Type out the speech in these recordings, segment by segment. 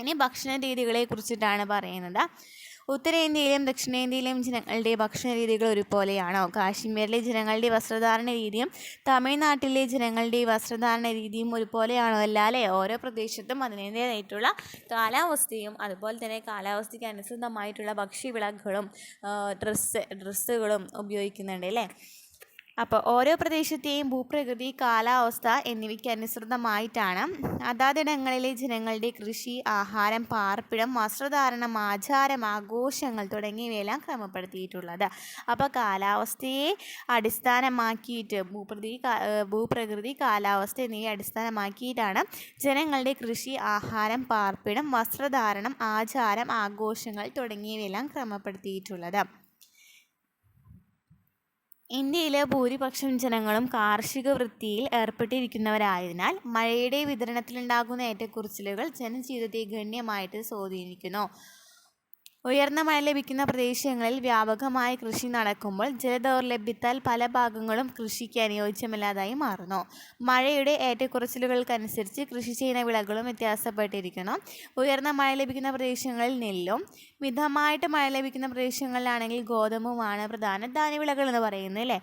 ഇനി ഭക്ഷണ രീതികളെ കുറിച്ചിട്ടാണ് പറയുന്നത്. ഉത്തരേന്ത്യയിലും ദക്ഷിണേന്ത്യയിലും ജനങ്ങളുടെ ഭക്ഷണ രീതികൾ ഒരുപോലെയാണോ? കാശ്മീരിലെ ജനങ്ങളുടെ വസ്ത്രധാരണ രീതിയും തമിഴ്നാട്ടിലെ ജനങ്ങളുടെ വസ്ത്രധാരണ രീതിയും ഒരുപോലെയാണോ അല്ല അല്ലേ ഓരോ പ്രദേശത്തും അതിനേതായിട്ടുള്ള കാലാവസ്ഥയും അതുപോലെ തന്നെ കാലാവസ്ഥയ്ക്ക് അനുസൃതമായിട്ടുള്ള ഭക്ഷ്യവിളകളും ഡ്രസ്സ് ഡ്രസ്സുകളും ഉപയോഗിക്കുന്നുണ്ട് അല്ലേ? അപ്പോൾ ഓരോ പ്രദേശത്തെയും ഭൂപ്രകൃതി കാലാവസ്ഥ എന്നിവയ്ക്ക് അനുസൃതമായിട്ടാണ്. അതാതിടങ്ങളിലെ ജനങ്ങളുടെ കൃഷി ആഹാരം പാർപ്പിടം വസ്ത്രധാരണം ആചാരം ആഘോഷങ്ങൾ തുടങ്ങിയവയെല്ലാം ക്രമപ്പെടുത്തിയിട്ടുള്ളത്. അപ്പോൾ കാലാവസ്ഥയെ അടിസ്ഥാനമാക്കിയിട്ട് ഭൂപ്രകൃതി ഭൂപ്രകൃതി കാലാവസ്ഥ എന്നിവയെ അടിസ്ഥാനമാക്കിയിട്ടാണ് ജനങ്ങളുടെ കൃഷി ആഹാരം പാർപ്പിടം വസ്ത്രധാരണം ആചാരം ആഘോഷങ്ങൾ തുടങ്ങിയവയെല്ലാം ക്രമപ്പെടുത്തിയിട്ടുള്ളത്. ഇന്ത്യയിലെ ഭൂരിപക്ഷം ജനങ്ങളും കാർഷിക വൃത്തിയിൽ ഏർപ്പെട്ടിരിക്കുന്നവരായതിനാൽ മഴയുടെ വിതരണത്തിലുണ്ടാകുന്ന ഏറ്റക്കുറച്ചിലുകൾ ജനജീവിതത്തെ ഗണ്യമായിട്ട് സ്വാധീനിക്കുന്നു. ഉയർന്ന മഴ ലഭിക്കുന്ന പ്രദേശങ്ങളിൽ വ്യാപകമായ കൃഷി നടക്കുമ്പോൾ ജലദൗർലഭ്യത്താൽ പല ഭാഗങ്ങളും കൃഷിക്ക് അനുയോജ്യമല്ലാതായി മാറുന്നു. മഴയുടെ ഏറ്റക്കുറച്ചിലുകൾക്കനുസരിച്ച് കൃഷി ചെയ്യുന്ന വിളകളും വ്യത്യാസപ്പെട്ടിരിക്കണം ഉയർന്ന മഴ ലഭിക്കുന്ന പ്രദേശങ്ങളിൽ നെല്ലും മിതമായിട്ട് മഴ ലഭിക്കുന്ന പ്രദേശങ്ങളിലാണെങ്കിൽ ഗോതമ്പുമാണ് പ്രധാന ധാന്യവിളകൾ എന്ന് പറയുന്നത് അല്ലേ?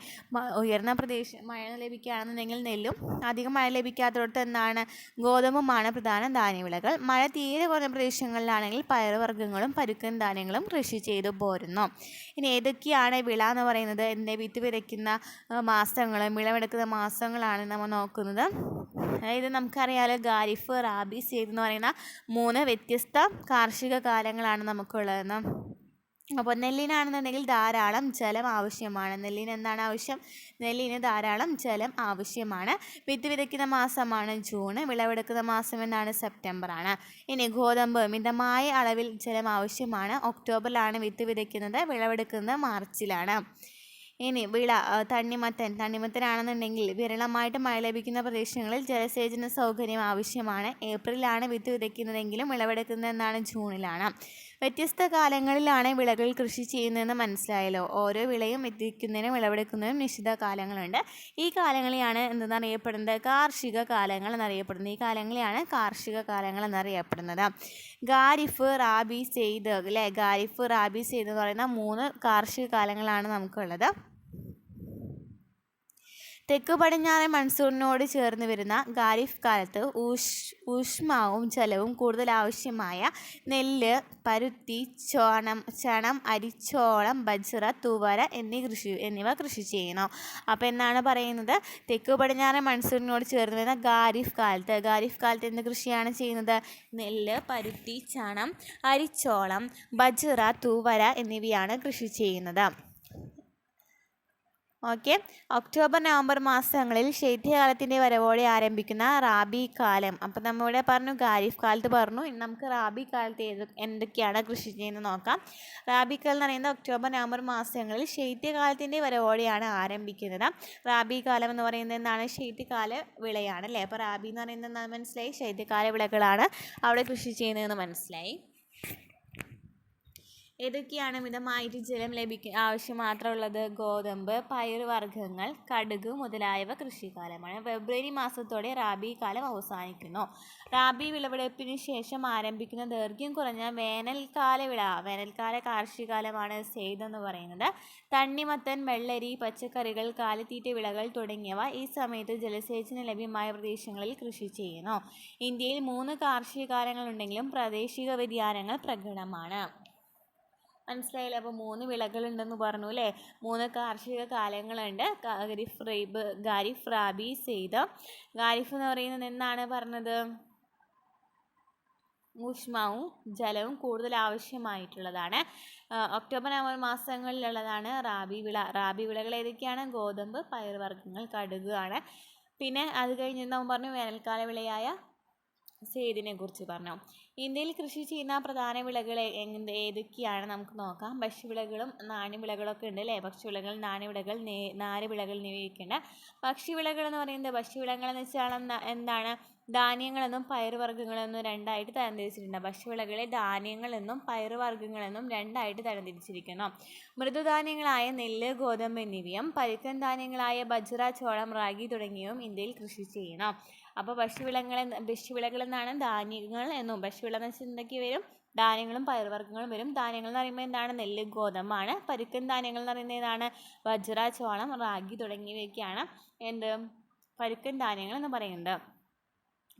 ഉയർന്ന പ്രദേശ മഴ ലഭിക്കുകയാണെന്നുണ്ടെങ്കിൽ നെല്ലും അധികം മഴ ലഭിക്കാത്തടത്ത് എന്താണ്? ഗോതമ്പുമാണ് പ്രധാന ധാന്യവിളകൾ. മഴ തീരെ കുറഞ്ഞ പ്രദേശങ്ങളിലാണെങ്കിൽ പയറുവർഗങ്ങളും പരുക്കൻ ധാന്യങ്ങളും കൃഷി ചെയ്തു പോരുന്നു. ഇനി ഏതൊക്കെയാണ് വിള എന്ന് പറയുന്നത്? എന്റെ വിത്ത് വിതയ്ക്കുന്ന മാസങ്ങൾ വിളവെടുക്കുന്ന മാസങ്ങളാണ് നമ്മൾ നോക്കുന്നത്. അതായത് നമുക്കറിയാലോ ഖാരിഫ് റാബി സീദ് എന്ന് പറയുന്ന മൂന്ന് വ്യത്യസ്ത കാർഷിക കാലങ്ങളാണ് നമുക്കുള്ളതെന്ന് അപ്പോൾ നെല്ലിനാണെന്നുണ്ടെങ്കിൽ ധാരാളം ജലം ആവശ്യമാണ്. നെല്ലിന് എന്താണ് ആവശ്യം? നെല്ലിന് ധാരാളം ജലം ആവശ്യമാണ്. വിത്ത് വിതയ്ക്കുന്ന മാസമാണ് ജൂൺ വിളവെടുക്കുന്ന മാസം എന്നാണ് സെപ്റ്റംബർ ആണ്. ഇനി ഗോതമ്പ് മിതമായ അളവിൽ ജലം ആവശ്യമാണ്. ഒക്ടോബറിലാണ് വിത്ത് വിതയ്ക്കുന്നത്. വിളവെടുക്കുന്നത് മാർച്ചിലാണ്. ഇനി വിള തണ്ണിമത്തൻ. തണ്ണിമത്തനാണെന്നുണ്ടെങ്കിൽ വിരളമായിട്ട് മഴ ലഭിക്കുന്ന പ്രദേശങ്ങളിൽ ജലസേചന സൗകര്യം ആവശ്യമാണ്. ഏപ്രിലാണ് വിത്ത് വിതയ്ക്കുന്നതെങ്കിലും വിളവെടുക്കുന്നത് എന്നാണ് ജൂണിലാണ്. വ്യത്യസ്ത കാലങ്ങളിലാണ് വിളകൾ കൃഷി ചെയ്യുന്നതെന്ന് മനസ്സിലായല്ലോ. ഓരോ വിളയും എത്തിക്കുന്നതിനും വിളവെടുക്കുന്നതിനും നിശ്ചിത കാലങ്ങളുണ്ട്. ഈ കാലങ്ങളെയാണ് എന്തെന്നറിയപ്പെടുന്നത്? കാർഷിക കാലങ്ങൾ എന്നറിയപ്പെടുന്നത്. ഈ കാലങ്ങളെയാണ് കാർഷിക കാലങ്ങൾ എന്നറിയപ്പെടുന്നത്. ഖാരിഫ് റാബി സെയ്ദ് അല്ലേ? ഖാരിഫ് റാബി സെയ്ദ് എന്ന് പറയുന്ന മൂന്ന് കാർഷിക കാലങ്ങളാണ് നമുക്കുള്ളത്. തെക്ക് പടിഞ്ഞാറൻ മൺസൂണിനോട് ചേർന്ന് വരുന്ന ഖാരിഫ് കാലത്ത് ഊഷ് ഊഷ്മാവും ജലവും കൂടുതൽ ആവശ്യമായ നെല്ല് പരുത്തി ചോണം ചണം അരിച്ചോളം ബജ്റ തുവര എന്നീ കൃഷി എന്നിവ കൃഷി ചെയ്യണം അപ്പോൾ എന്നാണ് പറയുന്നത്? തെക്ക് പടിഞ്ഞാറൻ മൺസൂണിനോട് ചേർന്ന് വരുന്ന ഖാരിഫ് കാലത്ത് ഖാരിഫ് കാലത്ത് എന്ത് കൃഷിയാണ് ചെയ്യുന്നത്? നെല്ല് പരുത്തി ചണം അരിച്ചോളം ബജ്റ തൂവര എന്നിവയാണ് കൃഷി ചെയ്യുന്നത്. ഓക്കെ. ഒക്ടോബർ നവംബർ മാസങ്ങളിൽ ശൈത്യകാലത്തിന്റെ വരവോടെ ആരംഭിക്കുന്ന റാബി കാലം. അപ്പം നമ്മളിവിടെ പറഞ്ഞു ഖാരിഫ് കാലത്ത് പറഞ്ഞു. ഇനി നമുക്ക് റാബി കാലത്ത് ഏത് എന്തൊക്കെയാണ് കൃഷി ചെയ്യുന്നത് നോക്കാം. റാബി കാലം എന്ന് പറയുന്നത് ഒക്ടോബർ നവംബർ മാസങ്ങളിൽ ശൈത്യകാലത്തിന്റെ വരവോടെയാണ് ആരംഭിക്കുന്നത്. റാബി കാലം എന്ന് പറയുന്നത് എന്താണ്? ശൈത്യകാല വിളയാണ് അല്ലേ? അപ്പോൾ റാബി എന്ന് പറയുന്നത് മനസ്സിലായി? ശൈത്യകാല വിളകളാണ് അവിടെ കൃഷി ചെയ്യുന്നതെന്ന് മനസ്സിലായി. ഏതൊക്കെയാണ് മിതമായിട്ട് ജലം ലഭിക്ക ആവശ്യം മാത്രമുള്ളത്? ഗോതമ്പ് പയറുവർഗങ്ങൾ കടുക് മുതലായവ കൃഷിക്കാലമാണ്. ഫെബ്രുവരി മാസത്തോടെ റാബി കാലം അവസാനിക്കുന്നു. റാബി വിളവെടുപ്പിന് ശേഷം ആരംഭിക്കുന്ന ദൈർഘ്യം കുറഞ്ഞ വേനൽക്കാല വിള വേനൽക്കാല കാർഷികകാലമാണ് സെയ്ത് എന്ന് പറയുന്നത്. തണ്ണിമത്തൻ വെള്ളരി പച്ചക്കറികൾ കാലിത്തീറ്റ വിളകൾ തുടങ്ങിയവ ഈ സമയത്ത് ജലസേചനം ലഭ്യമായ പ്രദേശങ്ങളിൽ കൃഷി ചെയ്യുന്നു. ഇന്ത്യയിൽ മൂന്ന് കാർഷിക കാലങ്ങളുണ്ടെങ്കിലും പ്രാദേശിക വ്യതിയാനങ്ങൾ പ്രകടമാണ്. മനസ്സിലായില്ലേ? അപ്പോൾ മൂന്ന് വിളകളുണ്ടെന്ന് പറഞ്ഞു അല്ലേ? മൂന്ന് കാർഷിക കാലങ്ങളുണ്ട്. ഖാരിഫ് റൈബ് ഖാരിഫ് റാബി സെയ്ത ഖാരിഫ് എന്ന് പറയുന്നത് എന്താണ് പറഞ്ഞത്? ഊഷ്മാവും ജലവും കൂടുതൽ ആവശ്യമായിട്ടുള്ളതാണ്. ഒക്ടോബർ നവംബർ മാസങ്ങളിലുള്ളതാണ് റാബി വിള. റാബി വിളകൾ ഏതൊക്കെയാണ്? ഗോതമ്പ് പയർവർഗങ്ങൾ കടുകാണ്. പിന്നെ അത് കഴിഞ്ഞ് നമ്മൾ പറഞ്ഞു വേനൽക്കാല വിളയായ സെയ്ദിനെ കുറിച്ച് പറഞ്ഞു. ഇന്ത്യയിൽ കൃഷി ചെയ്യുന്ന പ്രധാന വിളകൾ ഏതൊക്കെയാണ് നമുക്ക് നോക്കാം. ഭക്ഷ്യവിളകളും നാണ്യവിളകളൊക്കെ ഉണ്ട് അല്ലേ? ഭക്ഷ്യവിളകൾ നാണ്യവിളകൾ നാരുവിളകൾ എന്നിവയൊക്കെയുണ്ട്. ഭക്ഷ്യവിളകൾ എന്ന് പറയുന്നത് ഭക്ഷ്യവിളകൾ എന്ന് വെച്ചാൽ എന്താണ്? ധാന്യങ്ങളെന്നും പയറുവർഗങ്ങളെന്നും രണ്ടായിട്ട് തരംതിരിച്ചിട്ടുണ്ട്. ഭക്ഷ്യവിളകളെ ധാന്യങ്ങളെന്നും പയറുവർഗങ്ങളെന്നും രണ്ടായിട്ട് തരംതിരിച്ചിരിക്കുന്നു. മൃദുധാന്യങ്ങളായ നെല്ല് ഗോതമ്പ് എന്നിവയും പരുക്കൻ ധാന്യങ്ങളായ ബജ്ര ചോളം റാഗി തുടങ്ങിയവയും ഇന്ത്യയിൽ കൃഷി ചെയ്യണം. അപ്പോൾ പശുവിളങ്ങൾ ഭക്ഷ്യവിളകൾ എന്നാണ് ധാന്യങ്ങൾ എന്നും. ഭക്ഷ്യവിള എന്ന് വെച്ചിട്ടുണ്ടെങ്കിൽ വരും ധാന്യങ്ങളും പയർവർഗങ്ങളും വരും. ധാന്യങ്ങൾ എന്ന് പറയുമ്പോൾ എന്താണ്? നെല്ല് ഗോതമ്പാണ്. പരുക്കൻ ധാന്യങ്ങൾ എന്ന് പറയുന്നത് ഏതാണ്? വജ്ര ചോളം റാഗി തുടങ്ങിയവയൊക്കെയാണ് എന്ത്? പരുക്കൻ ധാന്യങ്ങൾ എന്ന് പറയുന്നത്.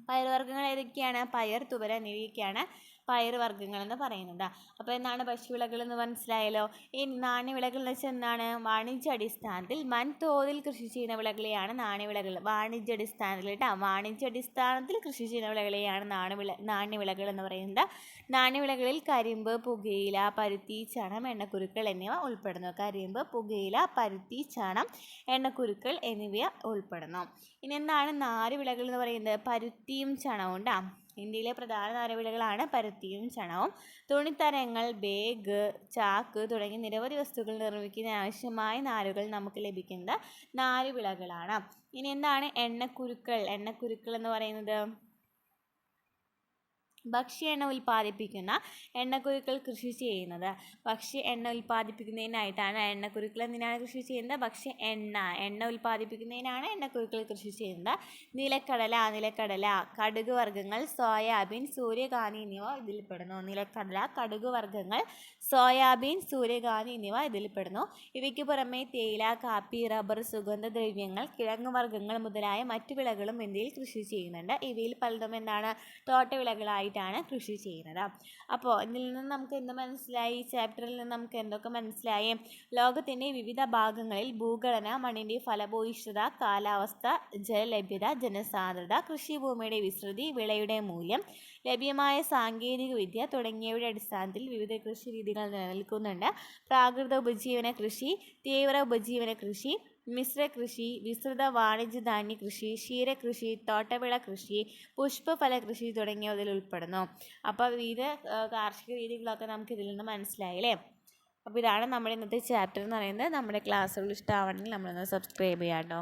പയർവർഗങ്ങൾ ഏതൊക്കെയാണ്? പയർ തുവര എന്നിവയൊക്കെയാണ് പയറുവർഗങ്ങൾ എന്ന് പറയുന്നത് അപ്പോൾ എന്താണ് ഭക്ഷ്യവിളകൾ എന്ന് മനസ്സിലായല്ലോ? ഈ നാണ്യവിളകൾ എന്ന് വെച്ചാൽ എന്താണ്? വാണിജ്യാടിസ്ഥാനത്തിൽ വൻതോതിൽ കൃഷി ചെയ്യുന്ന വിളകളെയാണ് നാണ്യവിളകൾ. വാണിജ്യാടിസ്ഥാനത്തിൽ കേട്ടോ. വാണിജ്യാടിസ്ഥാനത്തിൽ കൃഷി ചെയ്യുന്ന വിളകളെയാണ് നാണ്യവിള നാണ്യവിളകൾ എന്ന് പറയുന്നത്. നാണ്യവിളകളിൽ കരിമ്പ് പുകയില പരുത്തി ചണം എണ്ണക്കുരുക്കൾ എന്നിവ ഉൾപ്പെടുന്നു. കരിമ്പ് പുകയില പരുത്തി ചണം എണ്ണക്കുരുക്കൾ എന്നിവ ഉൾപ്പെടുന്നു. ഇനി എന്താണ് നാരുവിളകൾ എന്ന് പറയുന്നത്? പരുത്തിയും ചണവും ഉണ്ടാ ഇന്ത്യയിലെ പ്രധാന നാരുവിളകളാണ് പരുത്തിയും ചണവും. തുണിത്തരങ്ങൾ ബേഗ് ചാക്ക് തുടങ്ങി നിരവധി വസ്തുക്കൾ നിർമ്മിക്കുന്ന ആവശ്യമായ നാരുകൾ നമുക്ക് ലഭിക്കുന്നത് നാരുവിളകളാണ്. ഇനി എന്താണ് എണ്ണക്കുരുക്കൾ? എണ്ണക്കുരുക്കൾ എന്ന് പറയുന്നത്? ഭക്ഷ്യ എണ്ണ ഉൽപ്പാദിപ്പിക്കുന്ന എണ്ണക്കുരുക്കൾ കൃഷി ചെയ്യുന്നത്. ഭക്ഷ്യ എണ്ണ ഉൽപ്പാദിപ്പിക്കുന്നതിനായിട്ടാണ് എണ്ണക്കുരുക്കൾ എന്തിനാണ് കൃഷി ചെയ്യുന്നത്? ഭക്ഷ്യ എണ്ണ എണ്ണ ഉൽപ്പാദിപ്പിക്കുന്നതിനാണ് എണ്ണക്കുരുക്കൾ കൃഷി ചെയ്യുന്നത്. നിലക്കടല നിലക്കടല കടുക് വർഗങ്ങൾ സോയാബീൻ സൂര്യകാന്തി എന്നിവ ഇതിൽപ്പെടുന്നു നിലക്കടല കടുക് വർഗങ്ങൾ സോയാബീൻ സൂര്യകാന്തി എന്നിവ ഇതിൽപ്പെടുന്നു ഇവയ്ക്ക് പുറമെ തേയില കാപ്പി റബ്ബർ സുഗന്ധദ്രവ്യങ്ങൾ കിഴങ്ങ് വർഗങ്ങൾ മുതലായ മറ്റു വിളകളും ഇന്ത്യയിൽ കൃഷി ചെയ്യുന്നുണ്ട്. ഇവയിൽ പലതും എന്താണ്? തോട്ടവിളകളായിട്ടാണ് കൃഷി ചെയ്യുന്നത്. അപ്പോൾ ഇതിൽ നിന്ന് നമുക്ക് എന്ത് മനസ്സിലായി? ചാപ്റ്ററിൽ നിന്ന് നമുക്ക് എന്തൊക്കെ മനസ്സിലായി? ലോകത്തിന്റെ വിവിധ ഭാഗങ്ങളിൽ ഭൂഘടന മണ്ണിന്റെ ഫലഭൂയിഷ്ഠത കാലാവസ്ഥ ജലലഭ്യത ജനസാന്ദ്രത കൃഷിഭൂമിയുടെ വിസ്തൃതി വിളയുടെ മൂല്യം ലഭ്യമായ സാങ്കേതിക വിദ്യ തുടങ്ങിയവയുടെ അടിസ്ഥാനത്തിൽ വിവിധ കൃഷി രീതികൾ നിലനിൽക്കുന്നുണ്ട്. പ്രാകൃത ഉപജീവന കൃഷി തീവ്ര ഉപജീവന കൃഷി മിശ്ര കൃഷി വിസ്തൃത വാണിജ്യ ധാന്യ കൃഷി ക്ഷീരകൃഷി തോട്ടവിള കൃഷി പുഷ്പഫല കൃഷി തുടങ്ങിയവ ഇതിൽ ഉൾപ്പെടുന്നു. അപ്പോൾ വിവിധ കാർഷിക രീതികളൊക്കെ നമുക്ക് ഇതിൽ നിന്ന് മനസ്സിലായില്ലേ അപ്പോൾ ഇതാണ് നമ്മുടെ ഇന്നത്തെ ചാപ്റ്റർ എന്ന് പറയുന്നത്. നമ്മുടെ ക്ലാസ്സുകൾ ഇഷ്ടമാവണമെങ്കിൽ നമ്മളൊന്ന് സബ്സ്ക്രൈബ് ചെയ്യാം കേട്ടോ.